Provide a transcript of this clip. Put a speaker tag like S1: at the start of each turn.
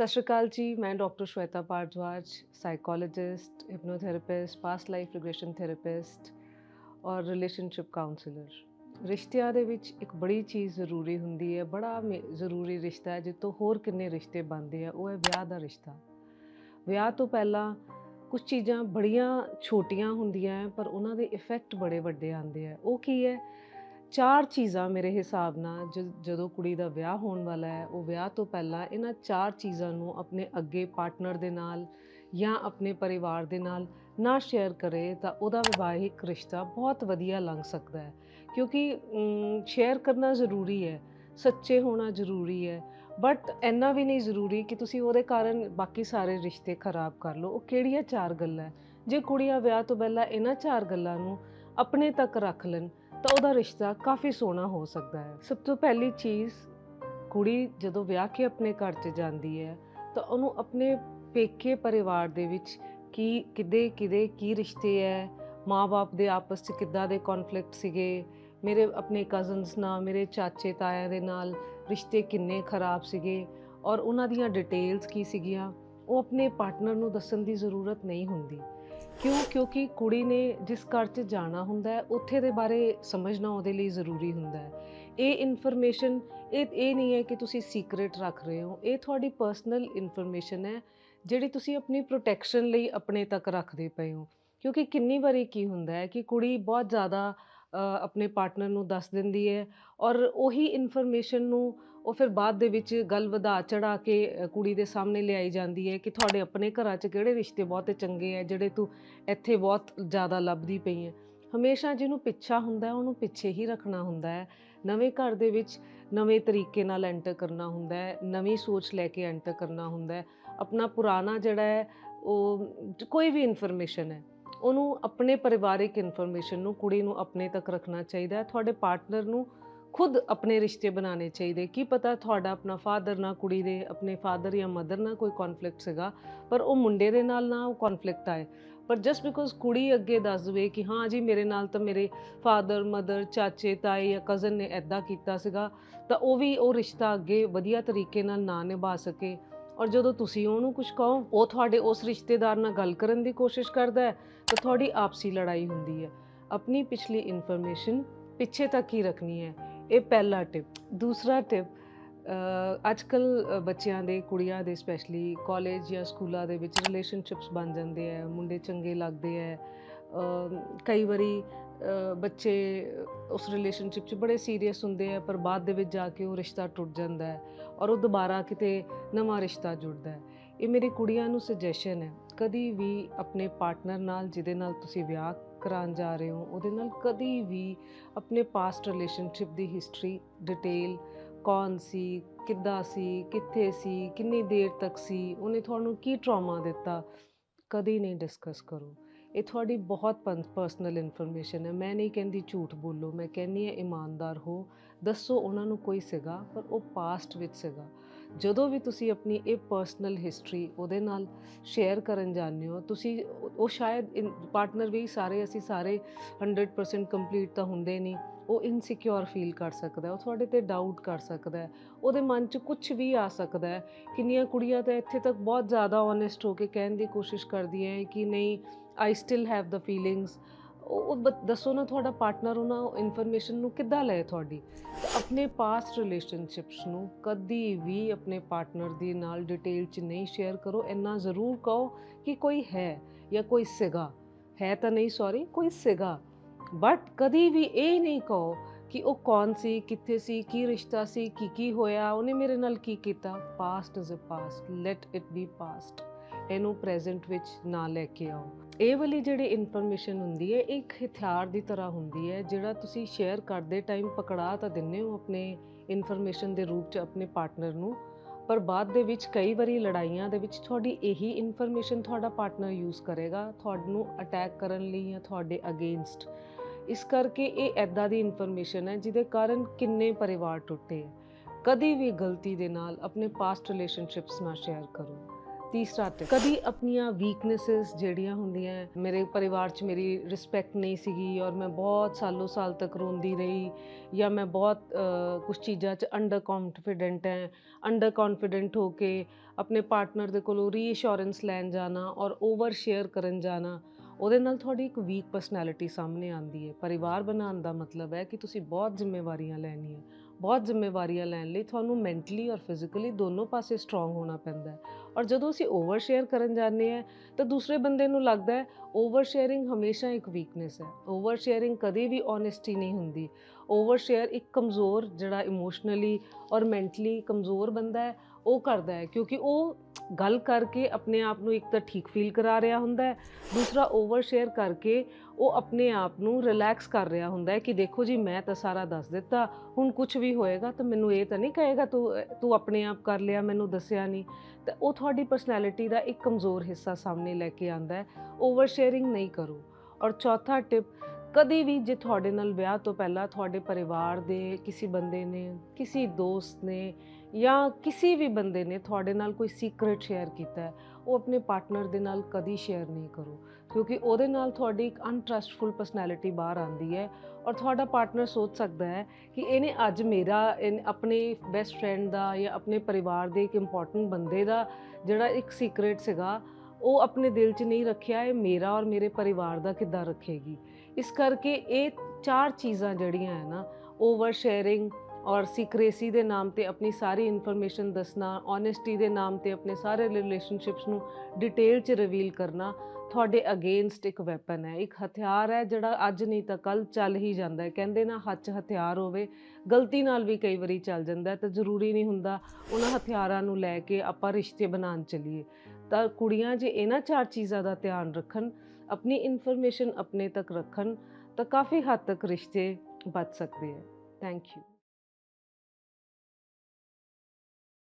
S1: ਸਤਿ ਸ਼੍ਰੀ ਅਕਾਲ ਜੀ, ਮੈਂ doctor Shweta Bhardwaj psychologist hypnotherapist past life regression therapist ਔਰ ਰਿਲੇਸ਼ਨਸ਼ਿਪ ਕਾਉਂਸਲਰ ਰਿਸ਼ਤਿਆਂ ਦੇ ਵਿੱਚ ਇੱਕ ਬੜੀ ਚੀਜ਼ ਜ਼ਰੂਰੀ ਹੁੰਦੀ ਹੈ, ਬੜਾ ਮੇ- ਜ਼ਰੂਰੀ ਰਿਸ਼ਤਾ ਹੈ ਜਿੱਤੋਂ ਹੋਰ ਕਿੰਨੇ ਰਿਸ਼ਤੇ ਬਣਦੇ ਆ, ਉਹ ਹੈ ਵਿਆਹ ਦਾ ਰਿਸ਼ਤਾ। ਵਿਆਹ ਤੋਂ ਪਹਿਲਾਂ ਕੁਝ ਚੀਜ਼ਾਂ ਬੜੀਆਂ ਛੋਟੀਆਂ ਹੁੰਦੀਆਂ ਹੈ, ਪਰ ਉਹਨਾਂ ਦੇ ਇਫੈਕਟ ਬੜੇ ਵੱਡੇ ਆਉਂਦੇ ਆ। ਉਹ ਕੀ ਹੈ? ਚਾਰ ਚੀਜ਼ਾਂ ਮੇਰੇ ਹਿਸਾਬ ਨਾਲ ਜ- ਜਦੋਂ ਕੁੜੀ ਦਾ ਵਿਆਹ ਹੋਣ ਵਾਲਾ ਹੈ, ਉਹ ਵਿਆਹ ਤੋਂ ਪਹਿਲਾਂ ਇਹਨਾਂ ਚਾਰ ਚੀਜ਼ਾਂ ਨੂੰ ਆਪਣੇ ਅੱਗੇ ਪਾਰਟਨਰ ਦੇ ਨਾਲ ਜਾਂ ਆਪਣੇ ਪਰਿਵਾਰ ਦੇ ਨਾਲ ਨਾ ਸ਼ੇਅਰ ਕਰੇ ਤਾਂ ਉਹਦਾ ਵਿਵਾਹਿਕ ਰਿਸ਼ਤਾ ਬਹੁਤ ਵਧੀਆ ਲੰਘ ਸਕਦਾ ਹੈ। ਕਿਉਂਕਿ ਸ਼ੇਅਰ ਕਰਨਾ ਜ਼ਰੂਰੀ ਹੈ, ਸੱਚੇ ਹੋਣਾ ਜ਼ਰੂਰੀ ਹੈ ਬਟ ਇੰਨਾ ਵੀ ਨਹੀਂ ਜ਼ਰੂਰੀ ਕਿ ਤੁਸੀਂ ਉਹਦੇ ਕਾਰਨ ਬਾਕੀ ਸਾਰੇ ਰਿਸ਼ਤੇ ਖਰਾਬ ਕਰ ਲਓ। ਉਹ ਕਿਹੜੀਆਂ ਚਾਰ ਗੱਲਾਂ ਜੇ ਕੁੜੀਆਂ ਵਿਆਹ ਤੋਂ ਪਹਿਲਾਂ ਇਹਨਾਂ ਚਾਰ ਗੱਲਾਂ ਨੂੰ ਆਪਣੇ ਤੱਕ ਰੱਖ ਲੈਣ ਤਾਂ ਉਹਦਾ ਰਿਸ਼ਤਾ ਕਾਫੀ ਸੋਹਣਾ ਹੋ ਸਕਦਾ ਹੈ। ਸਭ ਤੋਂ ਪਹਿਲੀ ਚੀਜ਼, ਕੁੜੀ ਜਦੋਂ ਵਿਆਹ ਕੇ ਆਪਣੇ ਘਰ 'ਚ ਜਾਂਦੀ ਹੈ, ਤਾਂ ਉਹਨੂੰ ਆਪਣੇ ਪੇਕੇ ਪਰਿਵਾਰ ਦੇ ਵਿੱਚ ਕੀ, ਕਿਦੇ ਕਿਦੇ ਕੀ ਰਿਸ਼ਤੇ ਹੈ ਮਾਪੇ ਦੇ ਆਪਸ 'ਚ ਕਿੱਦਾਂ ਦੇ ਕਨਫਲਿਕਟ ਸੀਗੇ, ਮੇਰੇ, ਆਪਣੇ ਕਜ਼ਨਸ ਨਾਲ, ਮੇਰੇ ਚਾਚੇ ਤਾਇਆ ਦੇ ਨਾਲ ਰਿਸ਼ਤੇ ਕਿੰਨੇ ਖਰਾਬ ਸੀਗੇ ਔਰ ਉਹਨਾਂ ਦੀਆਂ ਡਿਟੇਲਸ ਕੀ ਸੀਗੀਆਂ, ਉਹ ਆਪਣੇ ਪਾਰਟਨਰ ਨੂੰ ਦੱਸਣ ਦੀ ਜ਼ਰੂਰਤ ਨਹੀਂ ਹੁੰਦੀ। ਕਿਉਂ? ਕਿਉਂਕਿ ਕੁੜੀ ਨੇ ਜਿਸ ਘਰ 'ਚ ਜਾਣਾ ਹੁੰਦਾ ਹੈ, ਉੱਥੇ ਦੇ ਬਾਰੇ ਸਮਝਣਾ ਉਹਦੇ ਲਈ ਜ਼ਰੂਰੀ ਹੁੰਦਾ ਹੈ। ਇਹ ਇਨਫੋਰਮੇਸ਼ਨ ਇਹ ਇਹ ਨਹੀਂ ਹੈ ਕਿ ਤੁਸੀਂ ਸੀਕ੍ਰੀਟ ਰੱਖ ਰਹੇ ਹੋ। ਇਹ ਤੁਹਾਡੀ ਪਰਸਨਲ ਇਨਫੋਰਮੇਸ਼ਨ ਹੈ, ਜਿਹੜੀ ਤੁਸੀਂ ਆਪਣੀ ਪ੍ਰੋਟੈਕਸ਼ਨ ਲਈ ਆਪਣੇ ਤੱਕ ਰੱਖਦੇ ਪਏ ਹੋ। ਕਿਉਂਕਿ ਕਿੰਨੀ ਵਾਰੀ ਕੀ ਹੁੰਦਾ ਹੈ ਕਿ ਕੁੜੀ ਬਹੁਤ ਜ਼ਿਆਦਾ ਆਪਣੇ ਪਾਰਟਨਰ ਨੂੰ ਦੱਸ ਦਿੰਦੀ ਹੈ ਔਰ ਉਹੀ ਇਨਫੋਰਮੇਸ਼ਨ ਨੂੰ ਉਹ ਫਿਰ ਬਾਅਦ ਦੇ ਵਿੱਚ ਗੱਲ ਵਧਾ ਚੜਾ ਕੇ ਕੁੜੀ ਦੇ ਸਾਹਮਣੇ ਲਿਆਈ ਜਾਂਦੀ ਹੈ ਕਿ ਤੁਹਾਡੇ ਆਪਣੇ ਘਰਾਂ 'ਚ ਕਿਹੜੇ ਰਿਸ਼ਤੇ ਬਹੁਤ ਚੰਗੇ ਆ ਜਿਹੜੇ ਤੂੰ ਇੱਥੇ ਬਹੁਤ ਜ਼ਿਆਦਾ ਲੱਭਦੀ ਪਈ ਹੈ ਹਮੇਸ਼ਾ ਜਿਹਨੂੰ ਪਿੱਛਾ ਹੁੰਦਾ ਉਹਨੂੰ ਪਿੱਛੇ ਹੀ ਰੱਖਣਾ ਹੁੰਦਾ ਹੈ ਨਵੇਂ ਘਰ ਦੇ ਵਿੱਚ ਨਵੇਂ ਤਰੀਕੇ ਨਾਲ ਐਂਟਰ ਕਰਨਾ ਹੁੰਦਾ ਹੈ ਨਵੀਂ ਸੋਚ ਲੈ ਕੇ ਐਂਟਰ ਕਰਨਾ ਹੁੰਦਾ ਹੈ ਆਪਣਾ ਪੁਰਾਣਾ ਜਿਹੜਾ ਹੈ ਉਹ ਕੋਈ ਵੀ ਇਨਫੋਰਮੇਸ਼ਨ ਹੈ ਉਹਨੂੰ ਆਪਣੇ ਪਰਿਵਾਰਿਕ ਇਨਫੋਰਮੇਸ਼ਨ ਨੂੰ, ਕੁੜੀ ਨੂੰ ਆਪਣੇ ਤੱਕ ਰੱਖਣਾ ਚਾਹੀਦਾ ਹੈ ਤੁਹਾਡੇ ਪਾਰਟਨਰ ਨੂੰ ਖੁਦ ਆਪਣੇ ਰਿਸ਼ਤੇ ਬਣਾਉਣੇ ਚਾਹੀਦੇ। ਕੀ ਪਤਾ ਤੁਹਾਡਾ ਆਪਣਾ ਫਾਦਰ ਨਾਲ ਕੁੜੀ ਦੇ, ਆਪਣੇ ਫਾਦਰ ਜਾਂ ਮਦਰ ਨਾਲ ਕੋਈ ਕਨਫਲਿਕਟ ਸੀਗਾ, ਪਰ ਉਹ ਮੁੰਡੇ ਦੇ ਨਾਲ ਨਾ ਉਹ ਕਨਫਲਿਕਟ ਆਏ। ਪਰ ਜਸਟ ਬਿਕੋਜ਼ ਕੁੜੀ ਅੱਗੇ ਦੱਸ ਦਵੇ ਕਿ ਹਾਂ ਜੀ, ਮੇਰੇ ਨਾਲ ਤਾਂ ਮੇਰੇ ਫਾਦਰ ਮਦਰ ਚਾਚੇ, ਤਾਏ ਜਾਂ ਕਜ਼ਨ ਨੇ ਐਦਾਂ ਕੀਤਾ ਸੀਗਾ, ਤਾਂ ਉਹ ਵੀ ਉਹ ਰਿਸ਼ਤਾ ਅੱਗੇ ਵਧੀਆ ਤਰੀਕੇ ਨਾਲ ਨਾ ਨਿਭਾ ਸਕੇ। ਔਰ ਜਦੋਂ ਤੁਸੀਂ ਉਹਨੂੰ ਕੁਝ ਕਹੋ, ਉਹ ਤੁਹਾਡੇ ਉਸ ਰਿਸ਼ਤੇਦਾਰ ਨਾਲ ਗੱਲ ਕਰਨ ਦੀ ਕੋਸ਼ਿਸ਼ ਕਰਦਾ ਹੈ, ਤਾਂ ਤੁਹਾਡੀ ਆਪਸੀ ਲੜਾਈ ਹੁੰਦੀ ਹੈ। ਆਪਣੀ ਪਿਛਲੀ ਇਨਫੋਰਮੇਸ਼ਨ ਪਿੱਛੇ ਤੱਕ ਹੀ ਰੱਖਣੀ ਹੈ। ਇਹ ਪਹਿਲਾ ਟਿਪ ਦੂਸਰਾ ਟਿਪ ਅੱਜ ਕੱਲ ਬੱਚਿਆਂ ਦੇ, ਕੁੜੀਆਂ ਦੇ ਸਪੈਸ਼ਲੀ ਕਾਲਜ ਜਾਂ ਸਕੂਲਾਂ ਦੇ ਵਿੱਚ ਰਿਲੇਸ਼ਨਸ਼ਿਪਸ ਬਣ ਜਾਂਦੇ ਆ, ਮੁੰਡੇ ਚੰਗੇ ਲੱਗਦੇ ਆ ਕਈ ਵਾਰੀ ਬੱਚੇ ਉਸ ਰਿਲੇਸ਼ਨਸ਼ਿਪ 'ਚ ਬੜੇ ਸੀਰੀਅਸ ਹੁੰਦੇ ਆ, ਪਰ ਬਾਅਦ ਦੇ ਵਿੱਚ ਜਾ ਕੇ ਉਹ ਰਿਸ਼ਤਾ ਟੁੱਟ ਜਾਂਦਾ ਹੈ ਔਰ ਉਹ ਦੁਬਾਰਾ ਕਿਤੇ ਨਵਾਂ ਰਿਸ਼ਤਾ ਜੁੜਦਾ ਹੈ। ਇਹ ਮੇਰੀ ਕੁੜੀਆਂ ਨੂੰ ਸੁਜੈਸ਼ਨ ਹੈ, ਕਦੀ ਵੀ ਆਪਣੇ ਪਾਰਟਨਰ ਨਾਲ, ਜਿਹਦੇ ਨਾਲ ਤੁਸੀਂ ਵਿਆਹ ਕਰਾਉਣ ਜਾ ਰਹੇ ਹੋ, ਉਹਦੇ ਨਾਲ ਕਦੀ ਵੀ ਆਪਣੇ ਪਾਸਟ ਰਿਲੇਸ਼ਨਸ਼ਿਪ ਦੀ ਹਿਸਟਰੀ ਡਿਟੇਲ ਕੌਣ ਸੀ, ਕਿੱਦਾਂ ਸੀ, ਕਿੱਥੇ ਸੀ, ਕਿੰਨੀ ਦੇਰ ਤੱਕ ਸੀ, ਉਹਨੇ ਤੁਹਾਨੂੰ ਕੀ ਟਰਾਮਾ ਦਿੱਤਾ, ਕਦੀ ਨਹੀਂ ਡਿਸਕਸ ਕਰੋ। ਇਹ ਤੁਹਾਡੀ ਬਹੁਤ ਪਰਸਨਲ ਇਨਫੋਰਮੇਸ਼ਨ ਹੈ। ਮੈਂ ਨਹੀਂ ਕਹਿੰਦੀ ਝੂਠ ਬੋਲੋ, ਮੈਂ ਕਹਿੰਦੀ ਹਾਂ ਇਮਾਨਦਾਰ ਹੋ। ਦੱਸੋ ਉਹਨਾਂ ਨੂੰ ਕੋਈ ਸੀਗਾ, ਪਰ ਉਹ ਪਾਸਟ ਵਿੱਚ ਸੀਗਾ। ਜਦੋਂ ਵੀ ਤੁਸੀਂ ਆਪਣੀ ਇਹ ਪਰਸਨਲ ਹਿਸਟਰੀ ਉਹਦੇ ਨਾਲ ਸ਼ੇਅਰ ਕਰਨ ਜਾਂਦੇ ਹੋ, ਤੁਸੀਂ ਉਹ ਉਹ ਸ਼ਾਇਦ ਪਾਰਟਨਰ ਵੀ ਸਾਰੇ, ਅਸੀਂ ਸਾਰੇ 100% ਕੰਪਲੀਟ ਤਾਂ ਹੁੰਦੇ ਨਹੀਂ। ਉਹ ਇਨਸਿਕਿਉਰ ਫੀਲ ਕਰ ਸਕਦਾ ਉਹ ਤੁਹਾਡੇ ਤੇ ਡਾਊਟ ਕਰ ਸਕਦਾ ਉਹਦੇ ਮਨ 'ਚ ਕੁਝ ਵੀ ਆ ਸਕਦਾ ਕਿੰਨੀਆਂ ਕੁੜੀਆਂ ਤਾਂ ਇੱਥੇ ਤੱਕ ਬਹੁਤ ਜ਼ਿਆਦਾ ਓਨੈਸਟ ਹੋ ਕੇ ਕਹਿਣ ਦੀ ਕੋਸ਼ਿਸ਼ ਕਰਦੀਆਂ ਹੈ ਕਿ ਨਹੀਂ I still have the feelings ਉਹ ਬ- ਦੱਸੋ ਨਾ ਤੁਹਾਡਾ ਪਾਰਟਨਰ ਉਹਨਾਂ ਇਨਫੋਰਮੇਸ਼ਨ ਨੂੰ ਕਿੱਦਾਂ ਲਏ ਤੁਹਾਡੀ? ਆਪਣੇ ਪਾਸਟ ਰਿਲੇਸ਼ਨਸ਼ਿਪਸ ਨੂੰ ਕਦੀ ਵੀ ਆਪਣੇ ਪਾਰਟਨਰ ਦੇ ਨਾਲ ਡਿਟੇਲ 'ਚ ਨਹੀਂ ਸ਼ੇਅਰ ਕਰੋ। ਇੰਨਾ ਜ਼ਰੂਰ ਕਹੋ ਕਿ ਕੋਈ ਹੈ ਜਾਂ ਕੋਈ ਸੀਗਾ। ਹੈ ਤਾਂ ਨਹੀਂ ਸੌਰੀ ਕੋਈ ਸੀਗਾ। ਬਟ ਕਦੀ ਵੀ ਇਹ ਨਹੀਂ ਕਹੋ ਕਿ ਉਹ ਕੌਣ ਸੀ, ਕਿੱਥੇ ਸੀ, ਕੀ ਰਿਸ਼ਤਾ ਸੀ ਕੀ ਕੀ ਹੋਇਆ, ਉਹਨੇ ਮੇਰੇ ਨਾਲ ਕੀ ਕੀਤਾ? Past is a past let it be past ਇਹਨੂੰ ਪ੍ਰੈਜ਼ੈਂਟ ਵਿੱਚ ਨਾ ਲੈ ਕੇ ਆਓ। ਇਹ ਵਾਲੀ ਜਿਹੜੀ ਇਨਫੋਰਮੇਸ਼ਨ ਹੁੰਦੀ ਹੈ, ਇਹ ਇੱਕ ਹਥਿਆਰ ਦੀ ਤਰ੍ਹਾਂ ਹੁੰਦੀ ਹੈ, ਜਿਹੜਾ ਤੁਸੀਂ ਸ਼ੇਅਰ ਕਰਦੇ ਟਾਈਮ ਪਕੜਾ ਤਾਂ ਦਿੰਦੇ ਹੋ ਆਪਣੇ ਇਨਫੋਰਮੇਸ਼ਨ ਦੇ ਰੂਪ 'ਚ ਆਪਣੇ ਪਾਰਟਨਰ ਨੂੰ, ਪਰ ਬਾਅਦ ਦੇ ਵਿੱਚ ਕਈ ਵਾਰੀ ਲੜਾਈਆਂ ਦੇ ਵਿੱਚ ਤੁਹਾਡੀ ਇਹੀ ਇਨਫੋਰਮੇਸ਼ਨ ਤੁਹਾਡਾ ਪਾਰਟਨਰ ਯੂਜ਼ ਕਰੇਗਾ, ਤੁਹਾਨੂੰ ਅਟੈਕ ਕਰਨ ਲਈ ਜਾਂ ਤੁਹਾਡੇ ਅਗੇਂਸਟ ਇਸ ਕਰਕੇ ਇਹ ਐਦਾਂ ਦੀ ਇਨਫੋਰਮੇਸ਼ਨ ਹੈ, ਜਿਹਦੇ ਕਾਰਨ ਕਿੰਨੇ ਪਰਿਵਾਰ ਟੁੱਟੇ। ਹੈ ਕਦੀ ਵੀ ਗਲਤੀ ਦੇ ਨਾਲ ਆਪਣੇ ਪਾਸਟ ਰਿਲੇਸ਼ਨਸ਼ਿਪਸ ਨਾ ਸ਼ੇਅਰ ਕਰੋ। ਤੀਸਰਾ ਤੇ ਕਦੀ ਆਪਣੀਆਂ ਵੀਕਨੈਸਸ ਜਿਹੜੀਆਂ ਹੁੰਦੀਆਂ ਮੇਰੇ ਪਰਿਵਾਰ 'ਚ ਮੇਰੀ ਰਿਸਪੈਕਟ ਨਹੀਂ ਸੀਗੀ ਔਰ ਮੈਂ ਬਹੁਤ ਸਾਲੋਂ ਸਾਲ ਤੱਕ ਰੋਂਦੀ ਰਹੀ ਜਾਂ ਮੈਂ ਬਹੁਤ ਕੁਝ ਚੀਜ਼ਾਂ 'ਚ ਅੰਡਰ ਕੌਨਫੀਡੈਂਟ ਹੈ ਅੰਡਰ ਕੌਨਫੀਡੈਂਟ ਹੋ ਕੇ ਆਪਣੇ ਪਾਰਟਨਰ ਦੇ ਕੋਲੋਂ ਰੀਅਸ਼ੋਰੈਂਸ ਲੈਣ ਜਾਣਾ ਔਰ ਓਵਰ ਸ਼ੇਅਰ ਕਰਨ ਜਾਣਾ, ਉਹਦੇ ਨਾਲ ਤੁਹਾਡੀ ਇੱਕ ਵੀਕ ਪਰਸਨੈਲਿਟੀ ਸਾਹਮਣੇ ਆਉਂਦੀ ਹੈ। ਪਰਿਵਾਰ ਬਣਾਉਣ ਦਾ ਮਤਲਬ ਹੈ ਕਿ ਤੁਸੀਂ ਬਹੁਤ ਜ਼ਿੰਮੇਵਾਰੀਆਂ ਲੈਣੀਆਂ। ਬਹੁਤ ਜ਼ਿੰਮੇਵਾਰੀਆਂ ਲੈਣ ਲਈ ਤੁਹਾਨੂੰ ਮੈਂਟਲੀ ਔਰ ਫਿਜ਼ੀਕਲੀ ਦੋਨੋਂ ਪਾਸੇ ਸਟਰੋਂਗ ਹੋਣਾ ਪੈਂਦਾ ਹੈ। ਔਰ ਜਦੋਂ ਅਸੀਂ ਓਵਰ ਸ਼ੇਅਰ ਕਰਨ ਜਾਂਦੇ ਹਾਂ, ਤਾਂ ਦੂਸਰੇ ਬੰਦੇ ਨੂੰ ਲੱਗਦਾ ਹੈ ਓਵਰ ਸ਼ੇਅਰਿੰਗ ਹਮੇਸ਼ਾ ਇੱਕ ਵੀਕਨੈਸ ਹੈ। ਓਵਰ ਸ਼ੇਅਰਿੰਗ ਕਦੇ ਵੀ ਓਨੈਸਟੀ ਨਹੀਂ ਹੁੰਦੀ। ਓਵਰ ਸ਼ੇਅਰ ਇੱਕ ਕਮਜ਼ੋਰ ਜਿਹੜਾ ਇਮੋਸ਼ਨਲੀ ਔਰ ਮੈਂਟਲੀ ਕਮਜ਼ੋਰ ਬੰਦਾ ਹੈ, ਉਹ ਕਰਦਾ ਹੈ ਕਿਉਂਕਿ ਉਹ ਗੱਲ ਕਰਕੇ ਆਪਣੇ ਆਪ ਨੂੰ ਇੱਕ ਤਾਂ ਠੀਕ ਫੀਲ ਕਰਾ ਰਿਹਾ ਹੁੰਦਾ ਹੈ, ਦੂਸਰਾ ਓਵਰ ਸ਼ੇਅਰ ਕਰਕੇ ਉਹ ਆਪਣੇ ਆਪ ਨੂੰ ਰਿਲੈਕਸ ਕਰ ਰਿਹਾ ਹੁੰਦਾ ਹੈ ਕਿ ਦੇਖੋ ਜੀ ਮੈਂ ਤਾਂ ਸਾਰਾ ਦੱਸ ਦਿੱਤਾ, ਹੁਣ ਕੁਝ ਵੀ ਹੋਏਗਾ ਤਾਂ ਮੈਨੂੰ ਇਹ ਤਾਂ ਨਹੀਂ ਕਹੇਗਾ ਤੂੰ ਤੂੰ ਆਪਣੇ ਆਪ ਕਰ ਲਿਆ, ਮੈਨੂੰ ਦੱਸਿਆ ਨਹੀਂ। ਤਾਂ ਉਹ ਤੁਹਾਡੀ ਪਰਸਨੈਲਿਟੀ ਦਾ ਇੱਕ ਕਮਜ਼ੋਰ ਹਿੱਸਾ ਸਾਹਮਣੇ ਲੈ ਕੇ ਆਂਦਾ ਹੈ ਓਵਰ ਸ਼ੇਅਰਿੰਗ ਨਹੀਂ ਕਰੋ। ਔਰ ਚੌਥਾ ਟਿਪ ਕਦੀ ਵੀ ਜੇ ਤੁਹਾਡੇ ਨਾਲ ਵਿਆਹ ਤੋਂ ਪਹਿਲਾਂ ਤੁਹਾਡੇ ਪਰਿਵਾਰ ਦੇ, ਕਿਸੇ ਬੰਦੇ ਨੇ, ਕਿਸੇ ਦੋਸਤ ਨੇ ਜਾਂ ਕਿਸੇ ਵੀ ਬੰਦੇ ਨੇ ਤੁਹਾਡੇ ਨਾਲ ਕੋਈ ਸੀਕ੍ਰੇਟ ਸ਼ੇਅਰ ਕੀਤਾ ਹੈ, ਉਹ ਆਪਣੇ ਪਾਰਟਨਰ ਦੇ ਨਾਲ ਕਦੀ ਸ਼ੇਅਰ ਨਹੀਂ ਕਰੋ, ਕਿਉਂਕਿ ਉਹਦੇ ਨਾਲ ਤੁਹਾਡੀ ਇੱਕ ਅਨਟਰਸਟਫੁਲ ਪਰਸਨੈਲਿਟੀ ਬਾਹਰ ਆਉਂਦੀ ਹੈ ਔਰ ਤੁਹਾਡਾ ਪਾਰਟਨਰ ਸੋਚ ਸਕਦਾ ਹੈ ਕਿ ਇਹਨੇ ਅੱਜ ਮੇਰਾ, ਇਹਨੇ ਆਪਣੇ ਬੈਸਟ ਫਰੈਂਡ ਦਾ ਜਾਂ ਆਪਣੇ ਪਰਿਵਾਰ ਦੇ ਇੱਕ ਇੰਪੋਰਟੈਂਟ ਬੰਦੇ ਦਾ ਜਿਹੜਾ ਇੱਕ ਸੀਕ੍ਰੇਟ ਸੀਗਾ, ਉਹ ਆਪਣੇ ਦਿਲ 'ਚ ਨਹੀਂ ਰੱਖਿਆ, ਇਹ ਮੇਰਾ ਔਰ ਮੇਰੇ ਪਰਿਵਾਰ ਦਾ ਕਿੱਦਾਂ ਰੱਖੇਗੀ। ਇਸ ਕਰਕੇ ਇਹ ਚਾਰ ਚੀਜ਼ਾਂ ਜਿਹੜੀਆਂ ਹੈ ਨਾ ਓਵਰ ਸ਼ੇਅਰਿੰਗ ਔਰ ਸੀਕ੍ਰੇਸੀ ਦੇ ਨਾਮ ਤੇ ਆਪਣੀ ਸਾਰੀ ਇਨਫੋਰਮੇਸ਼ਨ ਦੱਸਣਾ ਓਨੈਸਟੀ ਦੇ ਨਾਮ ਤੇ ਆਪਣੇ ਸਾਰੇ ਰਿਲੇਸ਼ਨਸ਼ਿਪਸ ਨੂੰ ਡਿਟੇਲ 'ਚ ਰਿਵੀਲ ਕਰਨਾ, ਤੁਹਾਡੇ ਅਗੇਂਸਟ ਇੱਕ ਵੈਪਨ ਹੈ। ਇੱਕ ਹਥਿਆਰ ਹੈ ਜਿਹੜਾ ਅੱਜ ਨਹੀਂ ਤਾਂ ਕੱਲ ਚੱਲ ਹੀ ਜਾਂਦਾ ਹੈ। ਕਹਿੰਦੇ ਨਾ ਹੱਥ ਹਥਿਆਰ ਹੋਵੇ, ਗਲਤੀ ਨਾਲ ਵੀ ਕਈ ਵਾਰੀ ਚੱਲ ਜਾਂਦਾ ਤਾਂ ਜ਼ਰੂਰੀ ਨਹੀਂ ਹੁੰਦਾ ਉਹਨਾਂ ਹਥਿਆਰਾਂ ਨੂੰ ਲੈ ਕੇ ਆਪਾਂ ਰਿਸ਼ਤੇ ਬਣਾਉਣ ਚਲੀਏ। ਤਾਂ ਕੁੜੀਆਂ ਜੇ ਇਹਨਾਂ ਚਾਰ ਚੀਜ਼ਾਂ ਦਾ ਧਿਆਨ ਰੱਖਣ, ਆਪਣੀ ਇਨਫੋਰਮੇਸ਼ਨ ਆਪਣੇ ਤੱਕ ਰੱਖਣ, ਤਾਂ ਕਾਫੀ ਹੱਦ ਤੱਕ ਰਿਸ਼ਤੇ ਬਚ ਸਕਦੇ ਹੈ। Thank you